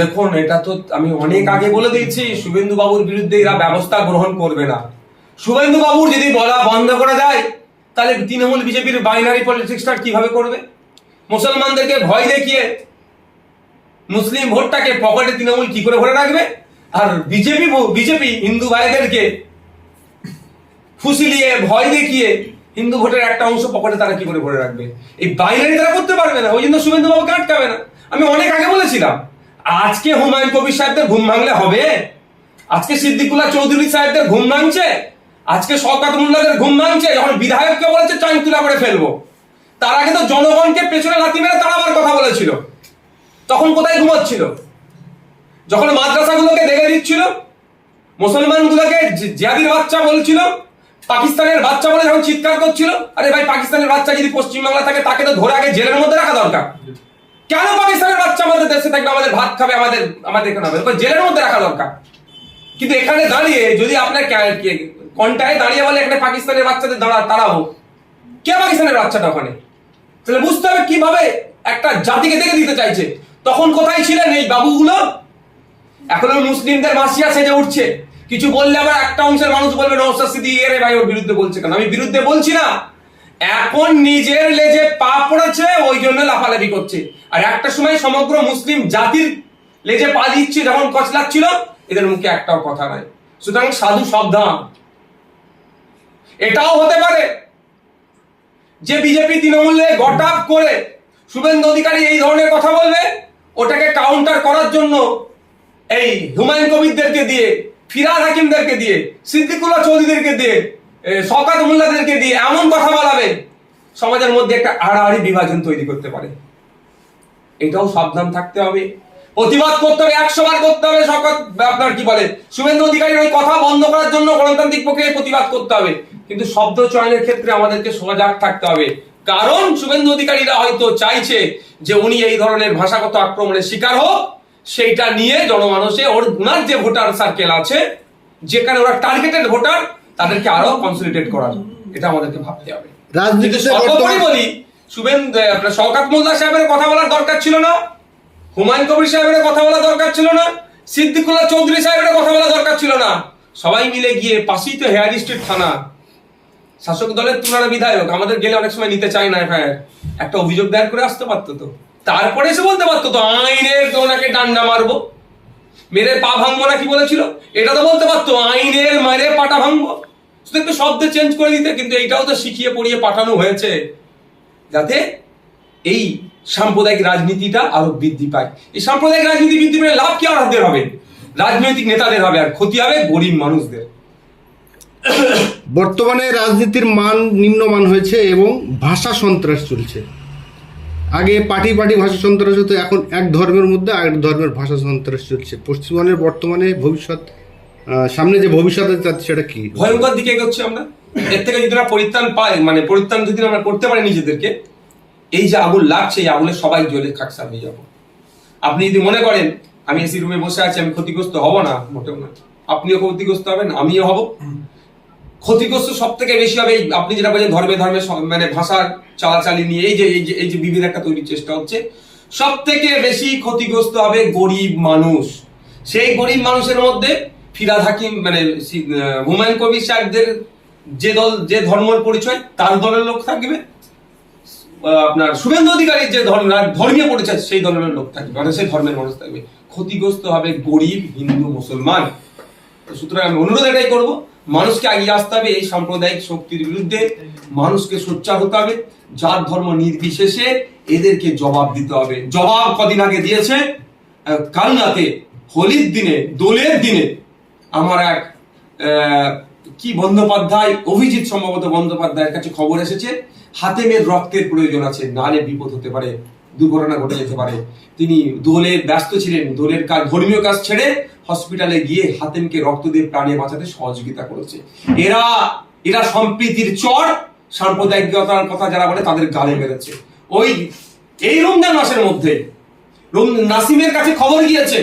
দেখুন, এটা তো আমি অনেক আগে বলে দিয়েছি শুভেন্দু বাবুর বিরুদ্ধে এরা ব্যবস্থা গ্রহণ করবে না। শুভেন্দু বাবুর যদি বলা বন্ধ করা যায়, তাহলে তৃণমূল বিজেপির বাইনারি পলিটিক্সটা কীভাবে করবে? মুসলমানদেরকে ভয় দেখিয়ে মুসলিম ভোটটাকে পকেটে তৃণমূল কি করে ভরে রাখবে? আর বিজেপি বিজেপি হিন্দু ভাইদেরকে ফুসিলিয়ে ভয় দেখিয়ে হিন্দু ভোটের একটা অংশ পকেটে তারা কি করে ভরে রাখবে? এই বাইনারি তারা করতে পারবে না, ওই জন্য শুভেন্দু বাবুকে আটকাবে না। আমি অনেক আগে বলেছিলাম আজকে হুমায়ুন কবির সাহেবদের ঘুম ভাঙলে হবে? আজকে সিদ্দিকুল্লাহ চৌধুরী সাহেবদের ঘুম ভাঙছে? আজকে শওকাত মোল্লাদের ঘুম ভাঙছে? যখন বিধায়ককে বলেছে চাং তুলা করে ফেলব। তার আগে তো জনগণকে পেছনে লাথি মেরে তারা আবার কথা বলেছিল। তখন কোথায় ঘুমাচ্ছিল? যখন মাদ্রাসাগুলোকে দেখে দিচ্ছিল, মুসলমানগুলোকে জিয়াদির বাচ্চা বলছিল, পাকিস্তানের বাচ্চা বলে যখন চিৎকার করছিল, আরে ভাই, পাকিস্তানের বাচ্চা যদি পশ্চিমবাংলা থাকে, তাকে তো ধরে আগে জেলের মধ্যে রাখা দরকার। কেন পাকিস্তানের বাচ্চা আমাদের দেশে থাকবে? আমাদের ভাত খাবে, আমাদের আমাদের এখানে হবে? জেলের মধ্যে রাখা দরকার। কিন্তু এখানে দাঁড়িয়ে যদি আপনার কন্টায় দাঁড়িয়ে বলে এখানে পাকিস্তানের বাচ্চাদের দাঁড়া তাড়াবো কে পাকিস্তানের বাচ্চাটা ওখানে? তাহলে বুঝতে হবে কীভাবে একটা জাতিকে দেখে দিতে চাইছে। তখন কোথায় ছিলেন এই বাবুগুলো? এখন মুসলিমদের মাসিয়া সেজে উঠছে। কিছু বললে আবার একটা অংশের মানুষ বলবে নৌসাদ সিদ্দিকী এরে ভাই, ওর বিরুদ্ধে বলছে কেন? আমি বিরুদ্ধে বলছি না। এখন নিজের লেজে পা পড়েছে, ওই জন্য লাফালাফি করছে। আর একটা সময় সমগ্র মুসলিম জাতির লেজে পা দিচ্ছে যখন কচলাচ্ছিল, এদের মুখে একটাও কথা নাই। সুতরাং সাধু সাবধান। এটাও হতে পারে যে বিজেপি তৃণমূলে গটাপ করে শুভেন্দু অধিকারী এই ধরনের কথা বলবে, ওটাকে কাউন্টার করার জন্য এই হুমায়ুন কবিরদেরকে দিয়ে, ফিরাদ হাকিমদেরকে দিয়ে, সিদ্দিকুল্লাহ চৌধুরীদেরকে দিয়ে শওকাত মোল্লাদেরকে দিয়ে এমন কথা বলাবে, সমাজের মধ্যে একটা আড়াআড়ি বিভাজন তৈরি করতে পারে। এটাও সাবধান থাকতে হবে। প্রতিবাদ করতে হবে, একশো বার করতে হবে শওকত, আপনার কি বলে, শুভেন্দু অধিকারীর ওই কথা বন্ধ করার জন্য গণতান্ত্রিক পক্ষে প্রতিবাদ করতে হবে। কিন্তু শব্দ চয়নের ক্ষেত্রে আমাদেরকে সজাগ থাকতে হবে। কারণ শুভেন্দু অধিকারীরা হয়তো চাইছে যে উনি এই ধরনের ভাষাগত আক্রমণের শিকার হোক, সেইটা নিয়ে জনমানসে ওর উনার যে ভোটার সার্কেল আছে, যেখানে ওরা টার্গেটেড ভোটার তাদেরকে আরও কনসলিডেট করার এটা আমাদেরকে ভাবতে হবে। সর্বোপরি বলি শুভেন্দু আপনার শওকাত মোল্লা সাহেবের কথা বলার দরকার ছিল না হুমায়ুন কবির সাহেবের কথা বলা দরকার ছিল না সিদ্দিকুল্লাহ চৌধুরী সাহেবের কথা বলা দরকার ছিল না। সবাই মিলে গিয়ে পাশেই তো হেয়ার স্ট্রিট থানা। শাসক দলের তুলনা বিধায়ক আমাদের গেলে অনেক সময় নিতে চায় না এফআইআর। একটা অভিযোগ দায়ের করে আসতে পারতো তো। তারপরে এসে বলতে পারতো তো আইনের তো ওনাকে ডান্ডা মারবো। মেরে পা ভাঙবো না কি বলেছিল? এটা তো বলতে পারতো, আইনের মারে পাটা ভাঙবো। শুধু একটু শব্দ চেঞ্জ করে দিতে, কিন্তু এইটাও তো শিখিয়ে পড়িয়ে পাঠানো হয়েছে, যাতে এই সাম্প্রদায়িক রাজনীতিটা আরও বৃদ্ধি পায়। এই সাম্প্রদায়িক রাজনীতি বৃদ্ধি পেলে লাভ কি আমাদের হবে? রাজনৈতিক নেতাদের হবে, আর ক্ষতি হবে গরিব মানুষদের। বর্তমানে রাজনীতির মান নিম্নমান হয়েছে এবং ভাষা সন্ত্রাস চলছে। আগে পার্টি পার্টি ভাষা সন্ত্রাস হতো এখন এক ধর্মের মধ্যে আরেক ধর্মের ভাষা সন্ত্রাস চলছে। পশ্চিমবঙ্গের বর্তমানে ভবিষ্যৎ সামনে যে ভবিষ্যৎ আছে সেটা কি? ভয়ঙ্কর দিকে এগোচ্ছি আমরা। এর থেকে যদি আমরা পরিত্রাণ পাই মানে পরিত্রাণ যদি আমরা করতে পারি নিজেদেরকে, এই যে আগুন লাগছে, এই আগুনে সবাই জ্বলে খাকসা হয়ে যাব। আপনি যদি মনে করেন, আমি এসি রুমে বসে আছি, আমি ক্ষতিগ্রস্ত হব না, মোটেও না। আপনিও ক্ষতিগ্রস্ত হবেন, আমিও হব। ক্ষতিগ্রস্ত সব থেকে বেশি হবে আপনি যেটা বলছেন ধর্মে ধর্মে মানে ভাষার চালাচালি নিয়ে এই যে এই যে এই যে বিভেদ একটা তৈরির চেষ্টা হচ্ছে সব থেকে বেশি ক্ষতিগ্রস্ত হবে গরিব মানুষ। সেই গরিব মানুষের মধ্যে ফিরাদ হাকিম মানে হুমায়ুন কবির সাহেবদের যে দল, যে ধর্মের পরিচয়, তার দলের লোক থাকবে। আপনার শুভেন্দু অধিকারীর যে ধর্ম ধর্মীয় পরিচয়, সেই ধর্মের লোক থাকবে মানে সেই ধর্মের মানুষ থাকবে। ক্ষতিগ্রস্ত হবে গরিব হিন্দু মুসলমান। সুতরাং আমি অনুরোধ এটাই করব মানুষকে এগিয়ে আসতে হবে, এই সাম্প্রদায়িক শক্তির বিরুদ্ধে মানুষকে সোচ্চার হতে হবে। জাত ধর্ম নির্বিশেষে এদেরকে জবাব দিতে হবে। জবাব কদিন আগে দিয়েছে? কালনাতে হোলির দিনে, দোলের দিনে আমার এক কি বন্দ্যোপাধ্যায়, অভিজিৎ সম্ভবত বন্দ্যোপাধ্যায়ের কাছে খবর এসেছে। হাতেমের রক্তের প্রয়োজন আছে, নালে বিপদ হতে পারে, দুর্ঘটনা ঘটে যেতে পারে। তিনি দোলে ব্যস্ত ছিলেন, দোলের কাজ, ধর্মীয় কাজ ছেড়ে হসপিটালে গিয়ে হাতেমকে রক্ত দিয়ে প্রাণে বাঁচাতে সহযোগিতা করেছে। এরা এরা সম্প্রীতির চর, সাম্প্রদায়িকতার কথা যারা বলে তাদের গালে মেরেছে ওই, এই রমজান মাসের মধ্যে নাসিমের কাছে খবর গিয়েছে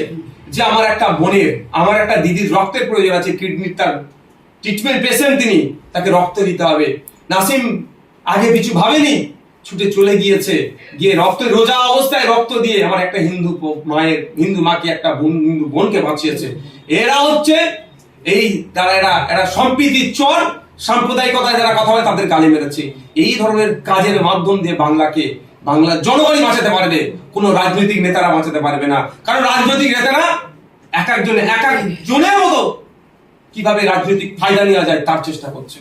যে আমার একটা বোনের, আমার একটা দিদির রক্তের প্রয়োজন আছে, কিডনির তার ট্রিটমেন্ট পেশেন্ট তিনি, তাকে রক্ত দিতে হবে। নাসিম আগে কিছু ভাবেনি ছুটে চলে গিয়েছে। গিয়ে রক্ত, রোজা অবস্থায় রক্ত দিয়ে আমার একটা হিন্দু মায়ের, হিন্দু মাকে একটা হিন্দু বোনকে বাঁচিয়েছে। এরা হচ্ছে এই তারা, এরা এরা সম্প্রীতির চর, সাম্প্রদায়িকতায় যারা কথা বলে তাদের গালি মেরেছে। এই ধরনের কাজের মাধ্যম দিয়ে বাংলাকে, বাংলার জনগণই বাঁচাতে পারবে। কোনো রাজনৈতিক নেতারা বাঁচাতে পারবে না। কারণ রাজনৈতিক নেতারা এক একজনে, এক এক জনের মতো কীভাবে রাজনৈতিক ফায়দা নেওয়া যায় তার চেষ্টা করছে।